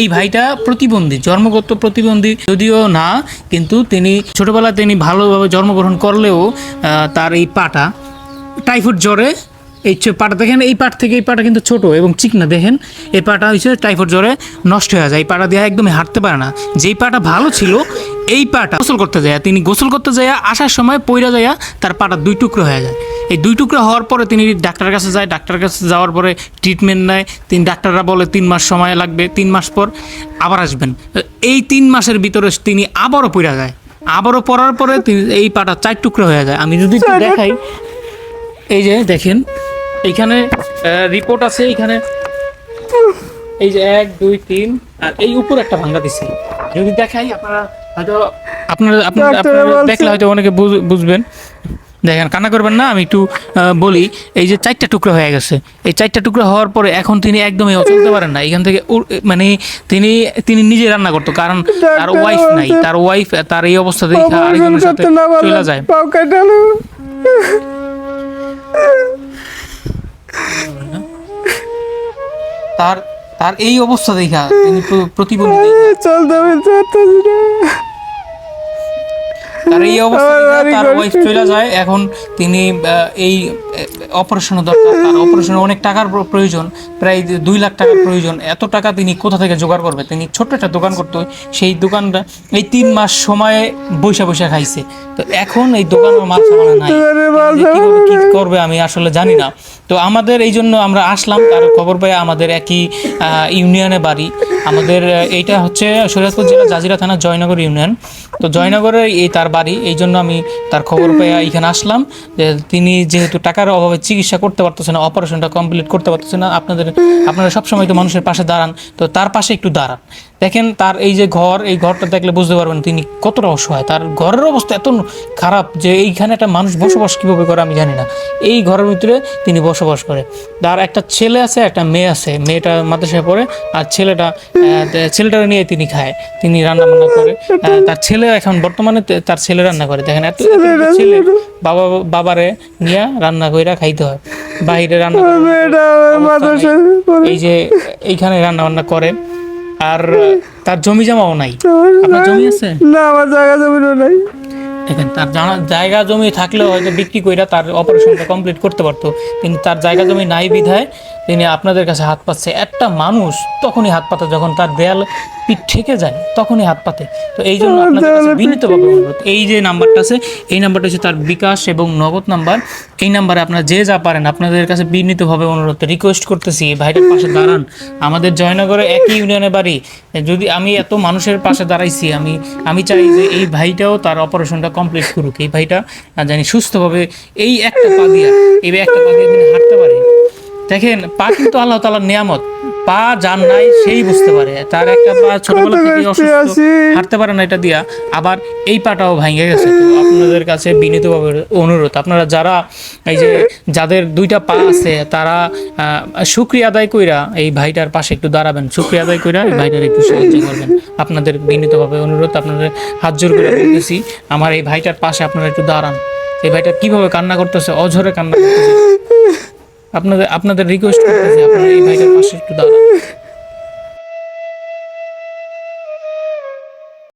এই ভাইটা প্রতিবন্ধী, জন্মগত প্রতিবন্ধী যদিও না, কিন্তু তিনি ছোটবেলায় তিনি ভালোভাবে জন্মগ্রহণ করলেও তার এই পাটা, টাইফয়েড জ্বরে, এই পাটা দেখেন, এই পাট থেকে এই পাটা কিন্তু ছোট এবং চিকনা দেখেন, এই পাটা হচ্ছে টাইফয়েড জ্বরে নষ্ট হয়ে যায়, এই পাটা দিয়ে একদমই হাঁটতে পারে না। যেই পাটা ভালো ছিল, এই পাটা গোসল করতে যায়, তিনি গোসল করতে যায় আসার সময় পইরা যায় তার পাটা দুই টুকরো হয়ে যায়। এই দুই টুকরো হওয়ার পরে তিনি ডাক্তারের কাছে যায় ডাক্তারের কাছে যাওয়ার পরে ট্রিটমেন্ট নেয় তিন ডাক্তাররা বলে তিন মাস সময় লাগবে তিন মাস পর আবার আসবেন। এই তিন মাসের ভিতরে তিনি আবারও পইরা যায়। আবারও পড়ার পরে তিনি এই পাটা চার টুকরো হয়ে যায়। আমি যদি দেখাই এই যে দেখেন এইখানে রিপোর্ট আছে এইখানে এই যে এক দুই তিন আর এই উপর একটা ভাঙ্গা দিছে। যদি দেখাই আপনারা হয়তো আপনারা আপনারা ডাক্তারে দেখলে হয়তো অনেকে বুঝবেন। দেখেন কান্না করবেন না আমি একটু বলি এই যে চারটা টুকরো হয়ে গেছে। এই চারটা টুকরো হওয়ার পরে এখন তিনি একদমই চলতে পারেন না। এখান থেকে মানে তিনি তিনি নিজে রান্না করতো কারণ তার ওয়াইফ নাই তার ওয়াইফ তার এই অবস্থা দেখে আরেকজনের সাথে চলে যায়। তার তার এই অবস্থা দেখা তিনি প্রতিবন্ধী। চলতে তার এই তার ওয়াইফ চলে যায়। এখন তিনি এই অপারেশনের দরকার। তার অপারেশনে অনেক টাকার প্রয়োজন প্রায় দুই লাখ টাকার প্রয়োজন। এত টাকা তিনি কোথা থেকে জোগাড় করবে? তিনি ছোট্ট একটা দোকান করতে। সেই দোকানটা এই তিন মাস সময়ে বৈশা বৈশা খাইছে। তো এখন এই দোকানের মাল সামানা নাই। কি করবে আমি আসলে জানি না। তো আমাদের এই জন্য আমরা আসলাম। তার খবর পেয়ে আমাদের একই ইউনিয়নে বাড়ি। আমাদের এইটা হচ্ছে শরীয়তপুর জেলা জাজিরা থানা জয়নগর ইউনিয়ন। তো জয়নগরে এই তার বাড়ি এই জন্য আমি তার খবর পেয়ে এখানে আসলাম যে তিনি যেহেতু টাকার অভাবে চিকিৎসা করতে পারতেছে না অপারেশনটা কমপ্লিট করতে পারতেছে না আপনাদের আপনারা সবসময় তো মানুষের পাশে দাঁড়ান তো তার পাশে একটু দাঁড়ান। দেখেন তার এই যে ঘর এই ঘরটা দেখলে বুঝতে পারবেন তিনি কতটা অসহায়। তার ঘরের অবস্থা এত খারাপ যে এইখানে একটা মানুষ বসবাস কীভাবে করে আমি জানি না। এই ঘরের ভিতরে তিনি বসবাস করে। তার একটা ছেলে আছে একটা মেয়ে আছে। মেয়েটা মাদ্রাসায় পড়ে আর ছেলেটা ছেলেটা নিয়ে তিনি খায়। তিনি রান্না বান্না করে তার ছেলে এখন বর্তমানে তার ছেলে রান্না করে। দেখেন এত ছেলে বাবা বাবারে নিয়ে রান্না কইরা খাইতে হয়। বাইরে রান্না। এই যে এইখানে রান্না বান্না করে। আর তার জমি জমাও নাই। আপনার জমি আছে? না আমার জায়গা জমি নাই। দেখেন তার জানা জায়গা জমি থাকলেও হয়তো বিক্রি কইরা তার অপারেশনটা কমপ্লিট করতে পারতো। কিন্তু তার জায়গা জমি নাই বিধায় তিনি আপনাদের কাছে হাত পাচ্ছে। একটা মানুষ তখনই হাত পাতে যখন তার দেয়াল পিঠ ঠেকে যায় তখনই হাত পাতে। তো এই জন্য আপনাদের কাছে বিনীতভাবে অনুরোধ এই যে নাম্বারটা আছে এই নাম্বারটা হচ্ছে তার বিকাশ এবং নগদ নাম্বার। এই নাম্বারে আপনারা যে যা পারেন আপনাদের কাছে বিনীতভাবে অনুরোধ রিকোয়েস্ট করতেছি ভাইটার পাশে দাঁড়ান। আমাদের জয়নগরে একই ইউনিয়নে বাড়ি। যদি আমি এত মানুষের পাশে দাঁড়াইছি আমি আমি চাই যে এই ভাইটাও তার অপারেশনটা কমপ্লিট করুক। এই ভাইটা জানি সুস্থভাবে এই একটা পা দিয়া এই একটা পা দিয়ে হাঁটতে পারে। দেখেন, পা কিন্তু আল্লাহ তালার নিয়ামত। পা যার নাই সেই বুঝতে পারে। তার একটা পা ছোটবেলা থেকে অসুস্থ হাঁটতে পারে না এটা দিয়া। আবার এই পাটাও ভেঙে গেছে। তো আপনাদের কাছে বিনীতভাবে অনুরোধ আপনারা যারা এই যে যাদের দুইটা পা আছে তারা শুক্রিয়া আদায় কইরা এই ভাইটার পাশে একটু দাঁড়াবেন। শুক্রিয়া আদায় কইরা এই ভাইটার একটু সাহায্য করবেন। আপনাদের বিনীতভাবে অনুরোধ আপনাদের হাত জোর করে বলতেছি আমার এই ভাইটার পাশে আপনারা একটু দাঁড়ান। এই ভাইটা কীভাবে কান্না করতেছে অঝরে কান্না করতেছে। আপনাদের আপনাদের রিকোয়েস্ট করতেছি আপনারা এই ভাইটার পাশে একটু দাঁড়ান।